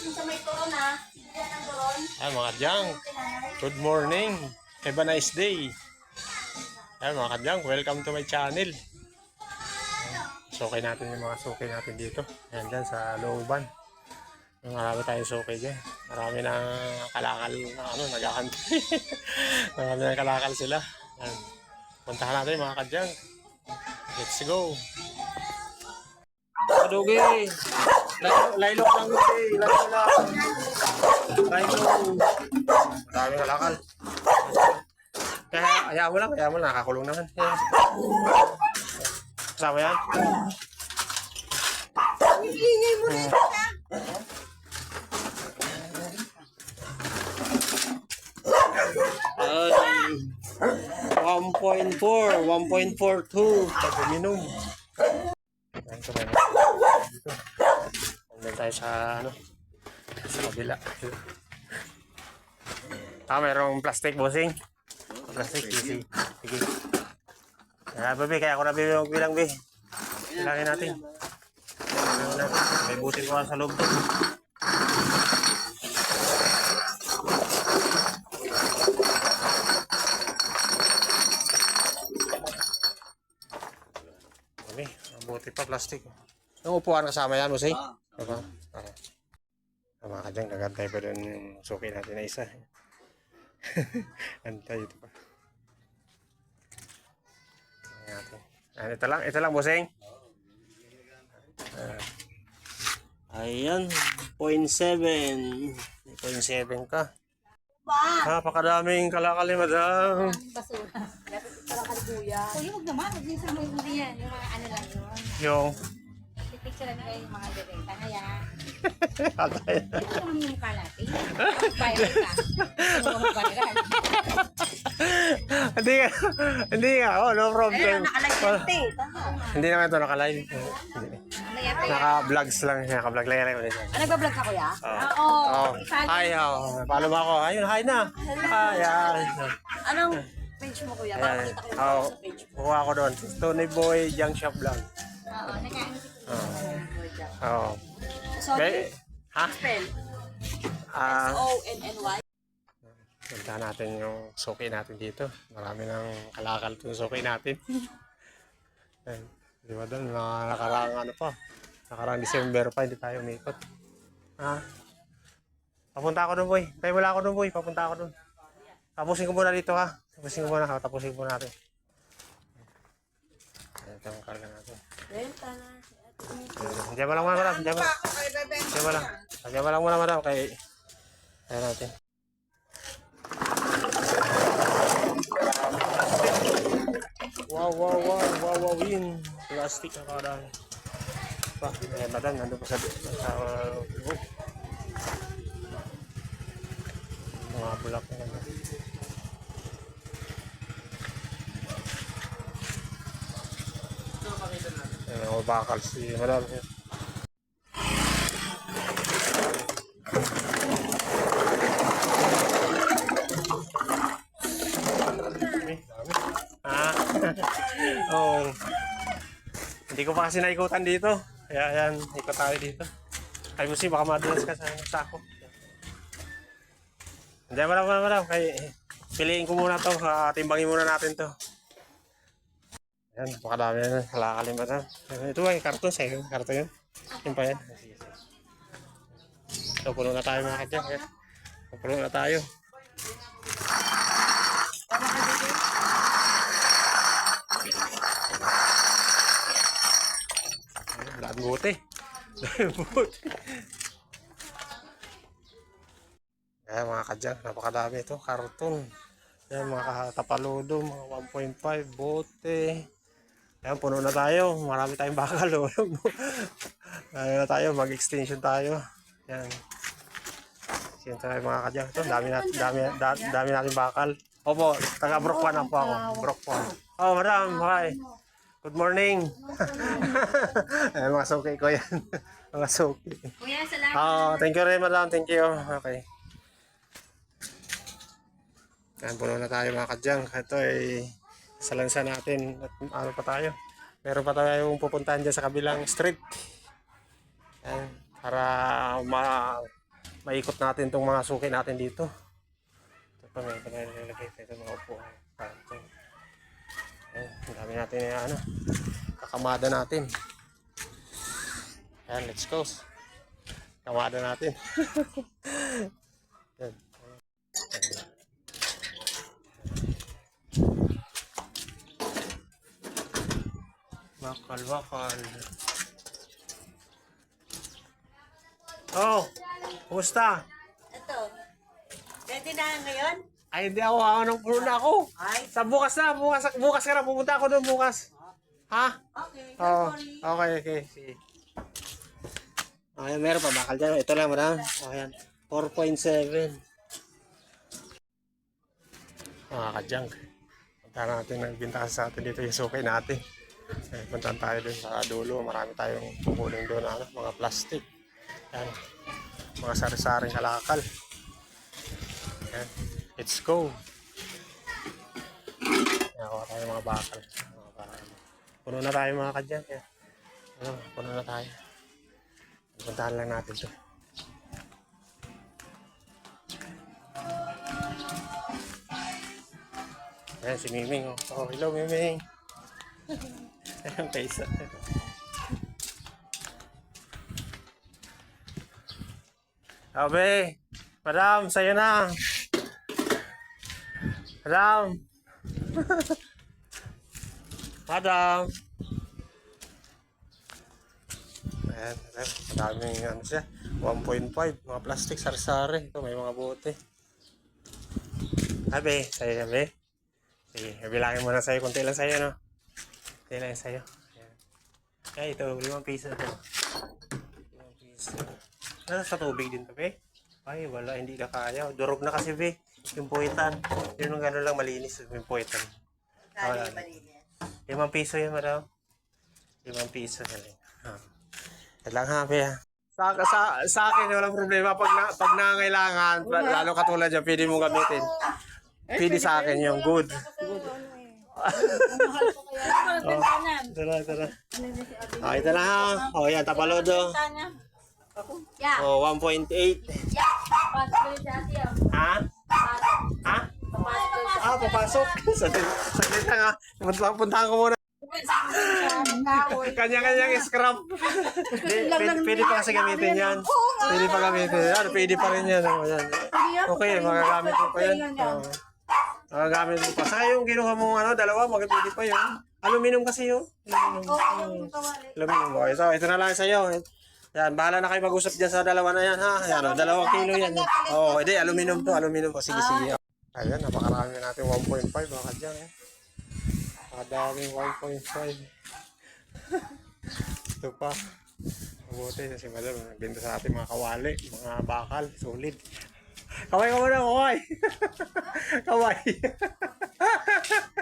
Sa may turon ha. Yan ang turon. Ay, mga kadyang. Good morning. Have a nice day. Ay, mga kadyang. Welcome to my channel. Sukay natin yung mga sukay natin dito. Ayan dyan sa looban. Marami tayong sukay dyan. Marami na kalakal na ano, naghahantay. Marami na kalakal sila. Ayan. Puntahan natin mga kadyang. Let's go. Kadugi. Laylok lang gusti. Laylok lang. Laylok. Marami kalakal. Kaya, ayaw mo lang. Ayaw mo lang. Nakakulong naman. Kaya. Kasama yan? Ingay mo rin. Ay, 1.4, 1.42. Pag uminom. Ayan, sabay na. Tayo sa, ano, sa kabila. Ah, mayroong plastic bossing. Plastic, easy. Sige. Kaya, babi, kaya ako na baby magbilang, baby. Bilangin natin. May butil ko sa loob. Buti pa, plastic. Ang upuan kasama yan, Musay? Ah. Diba? Ah. Tama ka dyan, nagantay pa doon yung suki natin na isa. Antay ito pa. Ayan ito lang, ito lang, Buseng. Ah. Ayan, 0.7. 0.7 ka. Ba? Napakadaming kalakali, madam. Basura. Dapat parang kalikuya. Kuya, huwag naman. Huwag niyo sa Hindi yan, yung mga ano lang yun. Yung, Kayo yung mga bebenta. Kaya, atay. ito naman yung mukha natin. Viral ka. Mo viral? hindi ka, hindi ka, oh, no problem. Nakalagyan. Tama. Hindi naman ito nakalive. Ano yan? Naka-vlogs lang, naka-vlog lang yan ulit. Ah, nagbablog ka kuya? Oo. Oh. Hi, oh. Follow mo ako. Ayun, hi na. Hi, hi. Anong page mo kuya? Ayan. Papakita ko yung Oh, sa page mo. kuha ako doon. Tony Boy Young Shop Vlog. Oo, si Oo. Oh. So, Okay. Ha? spell. Ah, O-N-N-Y. punta natin yung suki natin dito. Marami ng kalakal itong suki natin. Ayan. Di ba doon? Mga nakaraang ano pa. Nakaraang December pa, hindi tayo umikot. Ha? Papunta ako doon, boy. Tayo wala ako doon, boy. Papunta ako doon. Tapusin ko muna dito, ha? Tapusin ko muna, ha? Tapusin ko muna natin. Ito ang karga natin. Renta na. Diyan mo lang muna, madam. Diyan mo. Diyan mo lang. Diyan mo lang muna, madam. Kay... Kaya natin. Wow, wow, wow, wow, wow, win. Plastic na kadami. Pa, eh, madam, nandun pa sa, sa uh. Mga bulak na Ayan, mga bakal si madam. Ah. oh. Hindi ko pa kasi naikutan dito. Kaya yan, ikot tayo dito. Kay Musi, baka madulas ka sa sako. Hindi, madam, madam. Kay, piliin ko muna to. Uh, timbangin muna natin to. Yan, napakadami na. Halakalim ba na? Ito ay karton sa'yo. Karton yun. Yun pa yan. So, puno na tayo mga kadyan. Yan. Puno na tayo. Lahat buti. Lahat buti. Ayan mga kadyan, napakadami ito. Karton. Ayan mga tapaludo, mga 1.5, bote. Ayan, puno na tayo. Marami tayong bakal. oh. ano na tayo, mag-extension tayo. Ayan. Siyempre tayo mga kadyan. Ito, dami, natin, dami, da, dami natin bakal. Opo, taga Brooklyn na po ako. Brooklyn. Oh, madam, hi. Good morning. Ayan, mga suki ko yan. mga suki. Kuya, salamat. Oh, thank you rin, madam. Thank you. Okay. Yan, puno na tayo mga kadyang. Ito ay sa lansa natin. At ano pa tayo? Meron pa tayong pupuntahan dyan sa kabilang street. Yan, para ma maikot natin itong mga suki natin dito. Ito pa may pinalagay ito mga upuan. Karton. Ayan, dami natin yung ano, kakamada natin. Ayan, let's go. Kamada natin. Ayan. Bakal. Oh, kumusta? Ito. Ready na ngayon? Ay, hindi ako. Ako nang puno na ako. Ay, Sa bukas na, bukas, bukas ka na. Pupunta ako doon bukas. Ha? okay. Sorry. okay, okay. Sige. Okay, meron pa bakal dyan. Ito lang, madam. O, yan. 4.7. Mga ka-junk. Punta natin nagbinta sa atin dito yung sukay natin. Eh, punta tayo doon sa dulo. Marami tayong kukunin doon ano, mga plastic. Yan. Mga sari-saring kalakal. Yan. Let's go. Nakakuha tayo mga bakal. Mga bakal. Puno na tayo mga kadyan. Kaya, ano, puno na tayo. Puntahan lang natin to. Ayan, si Miming. Oh, oh hello Miming. Ayan, pesa. Abe, madam, sa'yo na. Madam. madam. Ayan, ayan. Madaming ano siya. 1.5. Mga plastic, sari-sari. Ito, may mga bote. Abe, sa'yo, abe. Sige, bilangin mo na sa'yo. Kunti lang sa'yo, no? Kunti lang sa'yo. Ayan. Ay, ito, limang piso to. Limang piso. Nasa sa tubig din to, be? Ay, wala, hindi na kaya. Durog na kasi, be. Yung puwitan. Yun yung gano'n lang malinis, yung puwitan. Wala. malinis. Limang piso yan, madam. Limang piso na lang. Ha. Yan lang ha, be, ha. Sa, sa, sa akin, walang problema. Pag, na, pag nangailangan, lalo katulad yan, pwede mong gamitin. Pwede sa akin yung good. Oh, ito na. Oh, ito na ha. Oh, yan, tapalodo. Oh, 1.8. Yeah. Pasok sa siya. Ha? Ha? Ah, papasok. Saglit saglit lang ha. Punta- Puntahan ko muna. Kanya-kanyang scrap. Pwede, pwede pa kasi gamitin yan. Pwede pa gamitin. Yan, pwede pa rin yan. Oh, yan. Okay, magagamit mo pa yan. Oh. Magagamit mo pa. Saka yung kinuha mo ano, dalawa, mag pwede pa yun. Aluminum kasi yun. Aluminum. Aluminum. Okay, so ito na lang sa'yo. Yan, bahala na kayo mag-usap dyan sa dalawa na yan, ha? Yan, oh, dalawang kilo yan. Oo, oh, hindi, aluminum to, aluminum. O, sige, sige. Ayan, napakarami natin 1.5, baka dyan, eh. Kadaming 1.5. Ito pa. Mabuti na si Madam. Nagbenta sa ating mga kawali, mga bakal, solid. Kaway ka muna, kaway! kaway!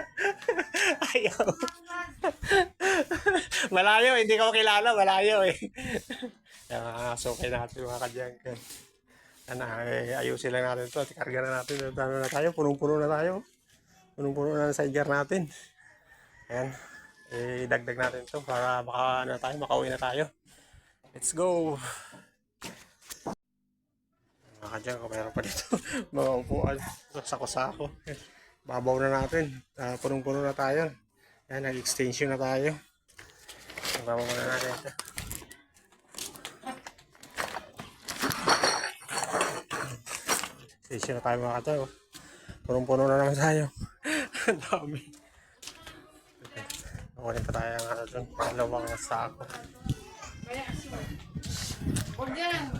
Ayaw. malayo, hindi ko kilala, malayo eh. Kaya makakasukay natin mga kadyankan. Ano, eh, ayusin lang natin ito. Karga na natin. Ano na tayo, punong-puno na tayo. Punong-puno na ng sidecar natin. Ayan. Eh, dagdag natin ito para baka ano tayo, makauwi na tayo. Let's go! Mga kadyan, meron pa dito, mga upuan, sako-sako. Babaw na natin. Ah, punong-puno na tayo. Ayan, nag-extension na tayo. Babaw na natin ito. Extension na tayo mga kadyan. oh. Punong-puno na naman tayo. Ang dami. Nakunin pa tayo ng ano dun. Dalawang sako.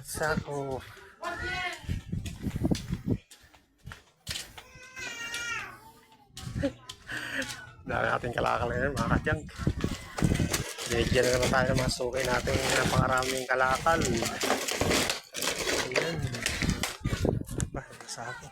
Sako. Natin kalakal ngayon mga kadyang. Binigyan na naman tayo ng mga sukay natin ng pangaraming kalakal. Ayan. Ba, sako.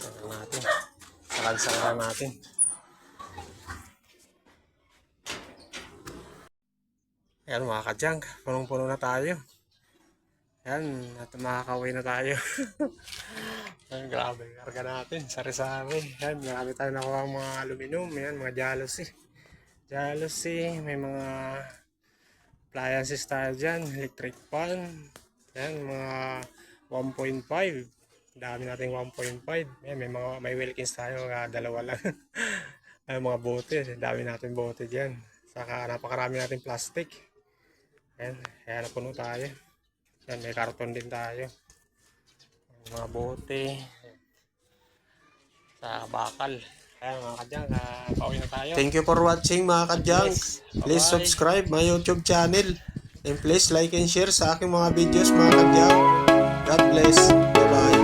Sarang natin. Sarang-sarang natin. Ayan mga kadyang, punong-puno na tayo. Ayan, at makakaway na tayo. Ayan, grabe, karga natin, sari-sari. Ayan, marami tayo nakuha mga aluminum. Ayan, mga jealousy. Jealousy, may mga appliances tayo dyan, electric fan. Ayan, mga 1.5. Dami nating 1.5. Ayan, may mga may Wilkins tayo, mga dalawa lang. Ayan, mga bote. Dami natin bote dyan. Saka napakarami natin plastic. Ayan, kaya napuno tayo. Ayan, may karton din tayo. Mga bote. Sa bakal. Ayan, mga kadyang, uh, pauwi na tayo. Thank you for watching mga kadyang. Yes. Please subscribe my YouTube channel. And please like and share sa aking mga videos mga kadyang. God bless. Bye-bye.